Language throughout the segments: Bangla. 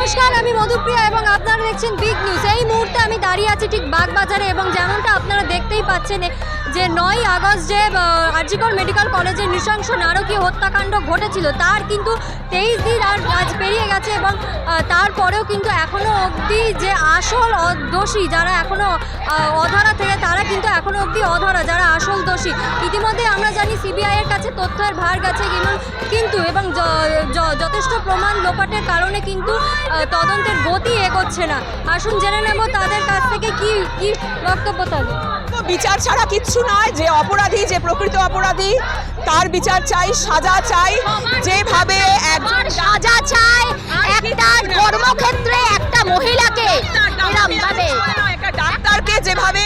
নমস্কার, আমি মধুপ্রিয়া এবং আপনারা দেখছেন বিগ নিউজ এই মুহূর্তে আমি দাঁড়িয়ে আছি ঠিক বাগবাজারে এবং যেমনটা আপনারা দেখতেই পাচ্ছেন, যে নয় আগস্ট যে আরজিকর মেডিকেল কলেজে নৃশংস নারকীয় হত্যাকাণ্ড ঘটেছিল, তার কিন্তু তেইশ দিন আর আজ পেরিয়ে গেছে এবং তারপরেও কিন্তু এখনও অবধি যে আসল দোষী যারা এখনও অধরা থেকে তারা কিন্তু এখনও অবধি অধরা যারা আসল দোষী। ইতিমধ্যে আমরা জানি সিবিআইয়ের কাছে তথ্যের ভার গেছে কিন্তু- কিন্তু এবং যথেষ্ট প্রমাণ লোপাটের কারণে কিন্তু তদন্তের গতি এগোচ্ছে না। আসুন জেনে নেব তাদের কাছ থেকে কি কি বক্তব্য তাদের। তো বিচার ছাড়া কিচ্ছু নয় যে অপরাধী যে প্রকৃত অপরাধী তার বিচার চাই সাজা চাই। যেভাবে একজন সাজা চাই একটা কর্মক্ষেত্রে যেভাবে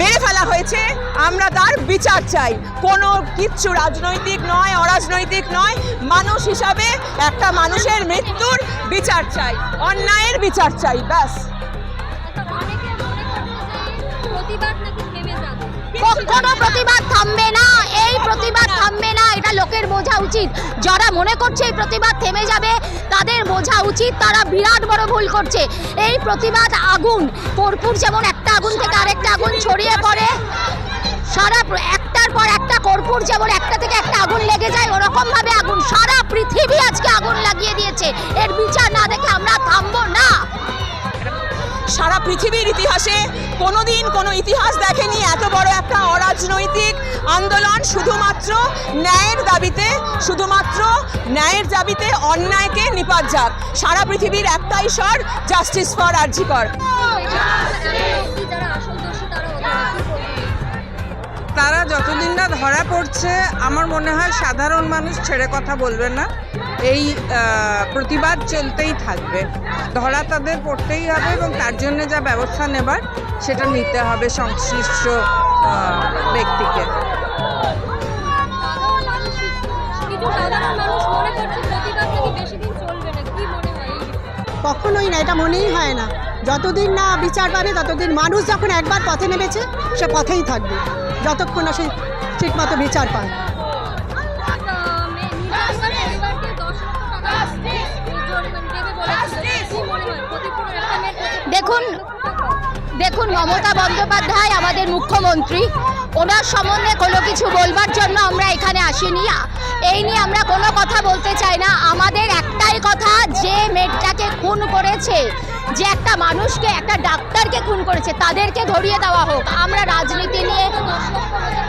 মেরে ফেলা হয়েছে আমরা তার বিচার চাই। কোনো কিচ্ছু রাজনৈতিক নয় অরাজনৈতিক নয় মানুষ হিসাবে একটা মানুষের মৃত্যুর বিচার চাই অন্যায়ের বিচার চাই ব্যাস। কখনো প্রতিবাদ থামবে না এই প্রতিবাদ থামবে না। উচিত। যারা মনে করছে এই প্রতিবাদ থেমে যাবে, তাদের বোঝা উচিত তারা বিরাট বড় ভুল করছে। এই প্রতিবাদ আগুন। কর্পূর যেমন একটা আগুন থেকে আরেকটা আগুন ছড়িয়ে পড়ে, সারা একটার পর একটা কর্পূর যেমন একটা থেকে একটা আগুন লেগে যায় ওরকম ভাবে আগুন সারা পৃথিবী আজকে আগুন লাগিয়ে দিয়েছে। এর বিচার না দেখে আমরা থামবো না। সারা পৃথিবীর ইতিহাসে কোনোদিন কোনো ইতিহাস দেখেনি এত বড় আন্দোলন শুধুমাত্র ন্যায়ের দাবিতে, শুধুমাত্র ন্যায়ের দাবিতে অন্যায়কে নিপাত যাক সারা পৃথিবীর একটাই স্বর জাস্টিস ফর আর্জিকর? তারা যতদিন না ধরা পড়ছে, আমার মনে হয় সাধারণ মানুষ ছেড়ে কথা বলবে না। এই প্রতিবাদ চলতেই থাকবে। ধরা তাদের পড়তেই হবে এবং তার জন্য যা ব্যবস্থা নেবার, সেটা নিতে হবে সংশ্লিষ্ট ব্যক্তিকে। কখনোই না, এটা মনেই হয় না যতদিন না বিচার পাবে, ততদিন মানুষ যখন একবার পথে নেমেছে, সে পথেই থাকবে যতক্ষণ না সে ঠিকমতো বিচার পায় দেখুন। দেখুন, মমতা বন্দ্যোপাধ্যায় আমাদের মুখ্যমন্ত্রী। ওনার সম্বন্ধে কোনো কিছু বলবার জন্য আমরা এখানে আসিনি। এই নিয়ে আমরা কোনো কথা বলতে চাই না। আমাদের একটাই কথা, যে মেয়েটাকে খুন করেছে, যে একটা মানুষকে, একটা ডাক্তারকে খুন করেছে, তাদেরকে ধরিয়ে দেওয়া হোক। আমরা রাজনীতি নিয়ে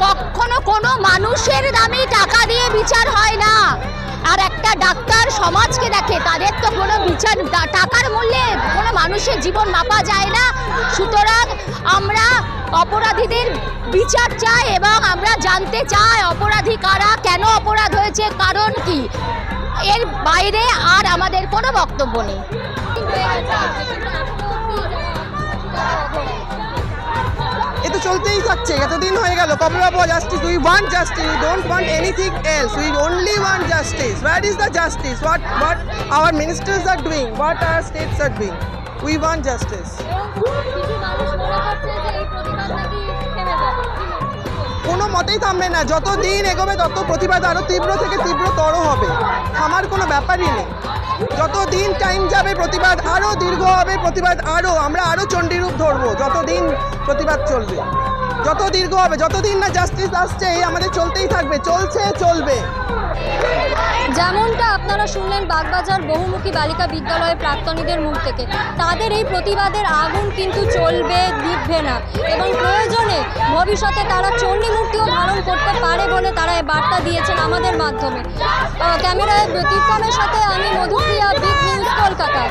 কখনো কোনো মানুষের দামি টাকা দিয়ে বিচার হয় না। একটা ডাক্তার সমাজকে দেখে, তাদের তো কোনো বিচার টাকার মূল্যে কোনো মানুষের জীবন মাপা যায় না। সুতরাং আমরা অপরাধীদের বিচার চাই এবং আমরা জানতে চাই অপরাধী কারা, কেন অপরাধ হয়েছে, কারণ কি? এর বাইরে আর আমাদের কোনো বক্তব্য নেই। চলতেই থাকছে এতদিন হয়ে গেল। কবে justice we want justice we don't want anything else we only want justice what is the justice what what our ministers are doing what our states are doing we want justice? কোনো মতেই থামবে না। যত দিন এগোবে, তত প্রতিবাদ আরও তীব্র থেকে তীব্রতর হবে। থামার কোনো ব্যাপারই নেই। যত দিন টাইম যাবে, প্রতিবাদ আরও দীর্ঘ হবে, প্রতিবাদ আরও আমরা আরও চণ্ডীরূপ ধরবো। যত দিন প্রতিবাদ চলবে। যত দীর্ঘ হবে, যতদিন না জাস্টিস আসছে আমাদের চলতেই থাকবে। চলছে, চলবে। যেমনটা আপনারা শুনলেন, বাগবাজার বহুমুখী বালিকা বিদ্যালয়ের প্রাক্তনীদের মুখ থেকে। তাদের এই প্রতিবাদের আগুন কিন্তু চলবে নিভবে না। এবং প্রয়োজনে ভবিষ্যতে তারা চণ্ডী মূর্তিও ধারণ করতে পারে বলে তারা এই বার্তা দিয়েছেন আমাদের মাধ্যমে। ক্যামেরায় তীর্থমের সাথে আমি মধুপ্রিয়া বিগ নিউজ কলকাতা